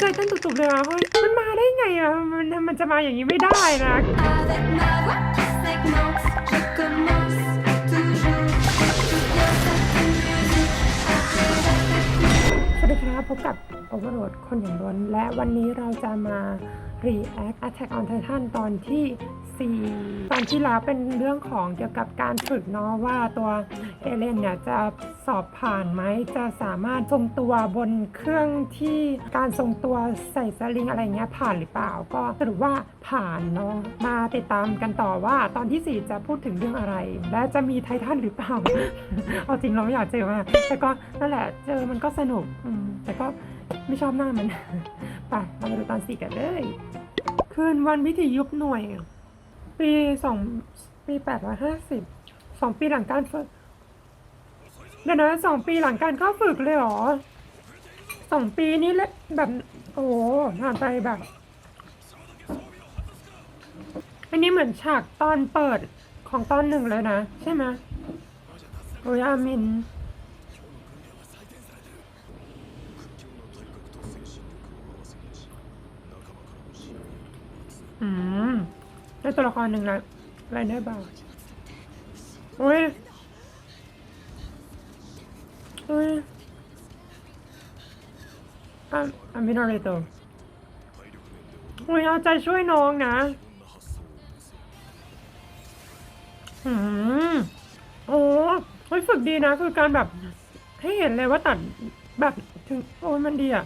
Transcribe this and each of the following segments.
ใจเต้นตุบๆเลยอะเฮ้ยมันมาได้ไงอะมันมันจะมาอย่างนี้ไม่ได้นะ Avec ma voix qui segmente, je commence toujours. Bien cette musique, après สวัสดีครับพบกับโอเวอร์โหลดคนอย่างล้นและวันนี้เราจะมา React Attack on Titan ตอนที่ 4 ตอนที่แล้วเป็นเรื่องของเกี่ยวกับการฝึกเนาะว่าตัวเอเลนเนี่ยจะสอบผ่านไหมจะสามารถทรงตัวบนเครื่องที่การทรงตัวใส่สลิงอะไรเงี้ยผ่านหรือเปล่า ก็สรุปว่าผ่านเนาะมาติดตามกันต่อว่าตอนที่ 4 จะพูดถึงเรื่องอะไร และจะมีไททันหรือเปล่า เอาจริงเราไม่อยากเจอมากแต่ก็นั่นแหละเจอมันก็สนุกแต่ก็ ไม่ชอบหน้ามัน ไปเรามาดูตอนสี่กันเลย คืนวันวิถียุบหน่วย ปีสองปีแปดร้อยห้าสิบสองปีหลังการฝึกเดี๋ยวนะสองปีหลังการเข้าฝึกเลยเหรอสองปีนี้แหละแบบ โอ้โหผ่านไปแบบ อันนี้เหมือนฉากตอนเปิดของตอนหนึ่งเลยนะ ใช่ไหมโอ้ยอามิน อืม ได้ตัวละครหนึ่งแล้วไรเนอร์บาโอ้ยโอ้ยอะอามินาเรโตโอ้ยเอาใจช่วยน้องนะอืมโอ้ยฝึกดีนะ คือการแบบ ให้เห็นเลยว่าตัดแบบถึง โอ้ยมันดีอะ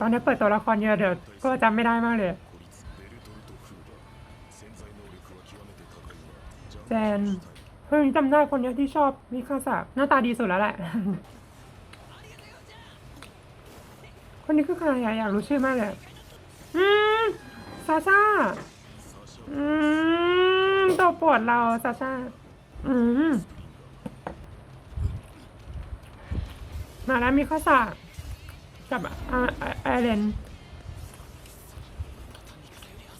ตอนนี้เปิดตัวละครเยอะเดี๋ยวก็จำไม่ได้มากเลย แจนเพิ่งจำได้คนเนี้ยที่ชอบมิคาสะหน้าตาดีสุดแล้วแหละ คนนี้คือใครอะอยากรู้ชื่อมากเลยอืมซาชาอืมตัวปวดเราซาชาอืมมาแล้วมีข้อสอบกับไอเลน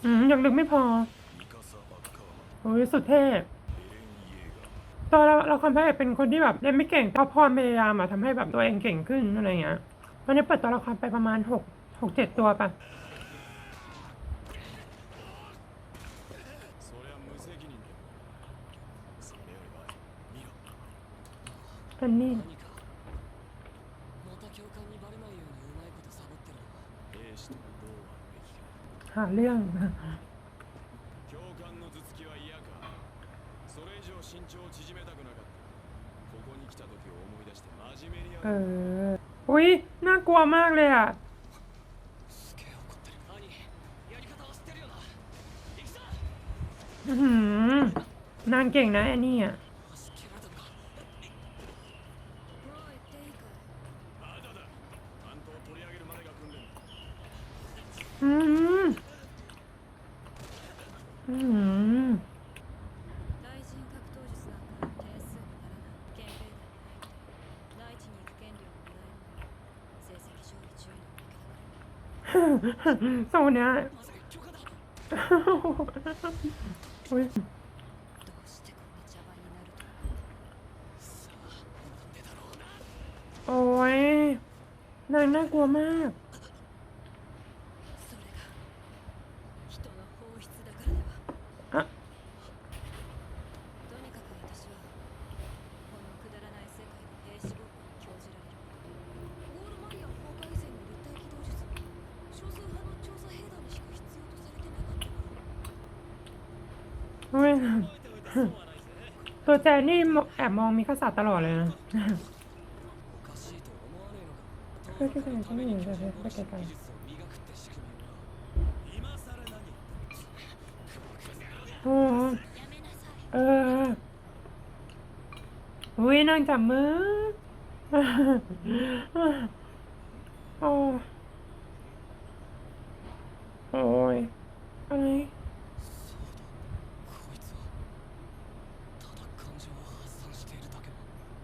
อืมยังลึกไม่พอโอ้ยสุดเทพ ตัวเราเราความพระเอกเป็นคนที่แบบเล่นไม่เก่งแต่พอพยายามอะทำให้แบบตัวเองเก่งขึ้นอะไรเงี้ยวันนี้เปิดตัวละครไปประมาณหกหกเจ็ดตัวปะซันนี่หาเรื่อง 身長を縮めたくなかったここに来た時を思い出して真面目にや เอ る อ อุ้ยน่ากลัวมากเลยอ่ะ すげえ怒ってる兄やり方は知ってるよな行くぞ อื้อหือนางเก่งนะอันนี้อ่ะ 足蹴られたのかもう行っていいかいまだだ担当を取り上げるまでが訓練だ อืมอืม だから โซนเนี้ย まさか教官だ อุ้ย どうしてこんな邪魔になるとさあなんでだろうな โอ้ยนางน่ากลัวมาก ตัวแจนี่แอบมองมีข้าศัตตลอดเลยนะเพื่ไมเลยไปไกลๆโอ้เอออุ้ยนั่งจับมือโอ้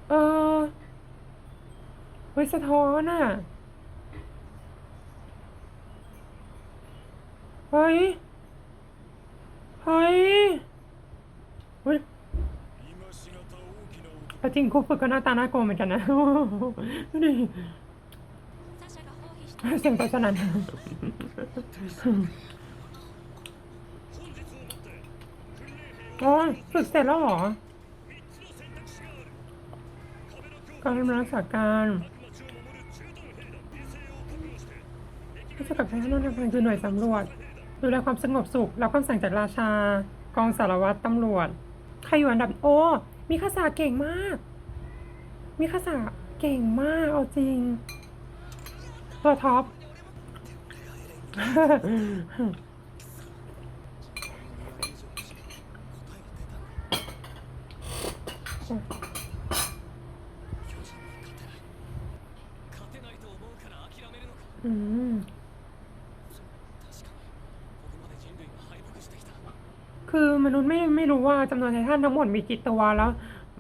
เออเฮ้ยสะท้อนอะ เฮ้ย เฮ้ยเฮ้ยแต่จริงครูฝึกก็หน้าตาหน้าโกลัเหมือนกันนะดูดิเสียงตัวสนั้นโอ้ยฝึกเสร็จแล้วเหรอ การทำรักษาการผู้ช่วยกับทหารทำงานคือหน่วยสำรวจ ดูแลความสงบสุขรับคำสั่งจากราชา กองสารวัตรตำรวจ ใครอยู่อันดับโอ้ มีภาษาเก่งมาก มีภาษาเก่งมาก เอาจริง ตัวท็อป มนุษย์ไม่ไม่รู้ว่าจำนวนไททันทั้งหมดมีกี่ตัวแล้ว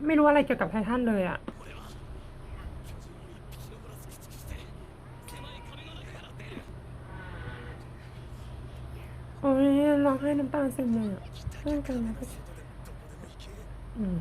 ไม่รู้อะไรเกี่ยวกับไททันเลยอะโอ้ยร้องให้น้ำตาซึมเลยอเรื่องการนะก็อืม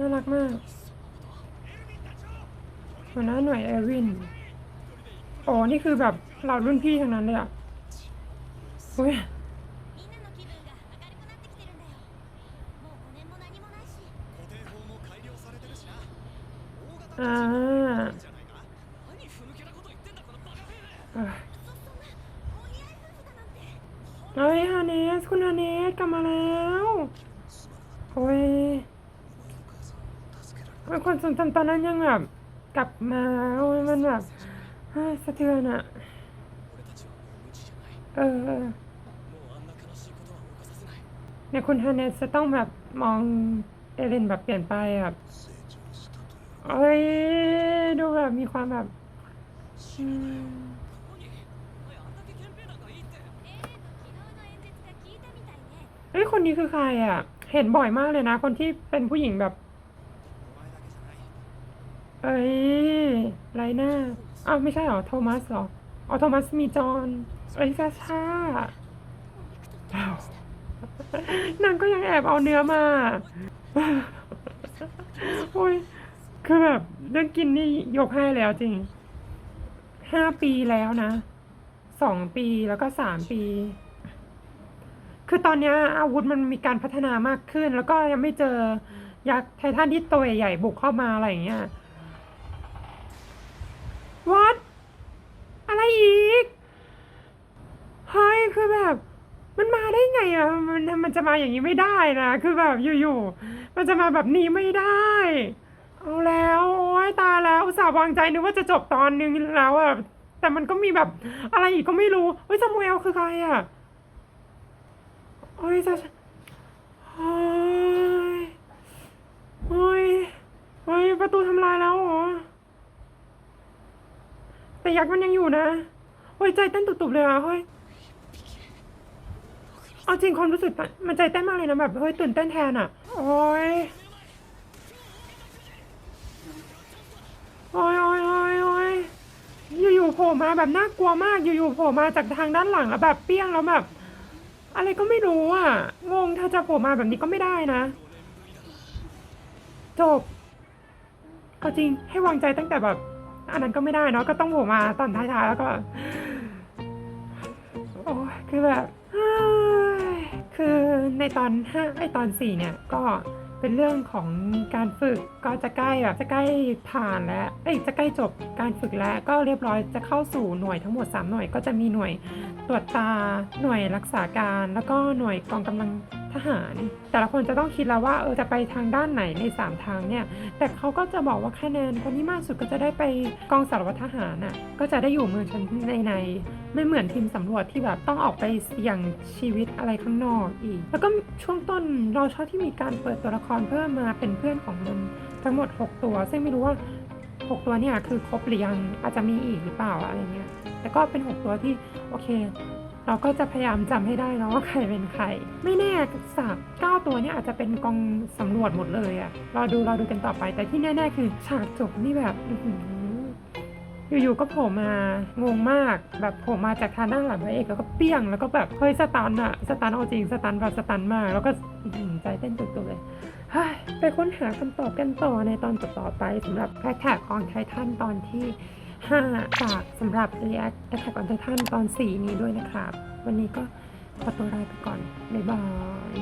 น่ารักมากหัวหน้าหน่วยเอรินอ๋อนี่คือแบบเรารุ่นพี่ทางนั้นเลยอะเฮ้ยอ่าเฮ้ยฮาเนส คุณฮาเนสกลับมาแล้ว โอ้ย เป็นคนสนตอนนั้นยังแบบกลับมาโอ้ยมันแบบสะเทือนอะเออในคุณฮาเนสจะต้องแบบมองเอลินแบบเปลี่ยนไปแบบเอ้ยดูแบบมีความแบบเอ้ยคนนี้คือใครอะ เห็นบ่อยมากเลยนะ คนที่เป็นผู้หญิงแบบ เอ้ยไรหน้าอ้าวไม่ใช่หรอโทมัสหรออ๋อโทมัสมีจอนเอ้ยซาชาวนางก็ยังแอบเอาเนื้อมาโอ้ยคือแบบเรื่องกินนี่ยกให้แล้วจริงห้าปีแล้วนะสองปีแล้วก็สามปี คือตอนนี้อาวุธมันมีการพัฒนามากขึ้น แล้วก็ยังไม่เจอยักษ์ไททันที่ตัวใหญ่บุกเข้ามาอะไรอย่างเงี้ย มันมันจะมาอย่างนี้ไม่ได้นะ คือแบบอยู่ๆ มันจะมาแบบนี้ไม่ได้ เอาแล้วโอ้ยตายแล้วอุตส่าห์วางใจนึกว่าจะจบตอนนึงแล้วอะแต่มันก็มีแบบอะไรอีกก็ไม่รู้เฮ้ยซามูเอลคือใครอะเฮ้ยจะเฮ้ยเฮ้ยเฮ้ยประตูทำลายแล้วเหรอแต่ยักษ์มันยังอยู่นะเฮ้ยใจเต้นตุบๆเลยอะเฮ้ย เอาจริงความรู้สึกมันใจเต้นมากเลยนะแบบเฮ้ยตื่นเต้นแทนอะโอ้ยโอ้ยโอ้ยโอ้ยโอ้ยอยู่ๆโผล่มาแบบน่ากลัวมากอยู่ๆโผล่มาจากทางด้านหลังแล้วแบบเปี้ยงแล้วแบบ อะไรก็ไม่รู้อะงงถ้าจะโผล่มาแบบนี้ก็ไม่ได้นะจบเอาจริงให้วางใจตั้งแต่แบบ อันนั้นก็ไม่ได้เนาะก็ต้องโผล่มาตอนท้ายๆแล้วก็ โอ้ยคือแบบ คือในตอนห้าไอตอนสี่เนี่ยก็เป็นเรื่องของการฝึกก็จะใกล้แบบจะใกล้ผ่านแล้วเอ้ยจะใกล้จบการฝึกแล้ว ก็เรียบร้อยจะเข้าสู่หน่วยทั้งหมด 3 หน่วยก็จะมีหน่วยตรวจตาหน่วยรักษาการ แล้วก็หน่วยกองกำลัง ทหาร แต่ละคนจะต้องคิดแล้วว่าเออจะไปทางด้านไหนใน 3 ทางเนี่ย แต่เขาก็จะบอกว่าคะแนนคนที่มากสุดก็จะได้ไปกองสารวัตรทหารน่ะก็จะได้อยู่เมืองชั้นในในไม่เหมือนทีมสำรวจที่แบบต้องออกไปเสี่ยงชีวิตอะไรข้างนอกอีก แล้วก็ช่วงต้นเราชอบที่มีการเปิดตัวละครเพิ่มมาเป็นเพื่อนของมันทั้งหมด 6 ตัว ซึ่งไม่รู้ว่า 6 ตัวเนี่ยคือครบหรือยังอาจจะมีอีกหรือเปล่าอะไรเงี้ยแต่ก็เป็น 6 ตัวที่โอเค เราก็จะพยายามจำให้ได้เนาะว่าใครเป็นใคร ไม่แน่สักเก้าตัวนี่อาจจะเป็นกองสำรวจหมดเลยอะรอดูรอดูกันต่อไป แต่ที่แน่ ๆ คือฉากจบนี่แบบอยู่ๆก็โผล่มางงมากแบบโผล่มาจากทางด้านหลังพระเอกแล้วก็เปี้ยงแล้วก็แบบเฮ้ยสตันอะสตันเอาจริงสตันแบบสตันมาก แล้วก็หือใจเต้นตุกๆเลยเฮ้ยไปค้นหาคำตอบกันต่อในตอนต่อๆไปสำหรับ Attack on Titan ตอนที่ 5 ฝากสำหรับ React Attack on Titan ตอน 4 นี้ด้วยนะครับ วันนี้ก็ขอตัวลาไปก่อน บ๊ายบาย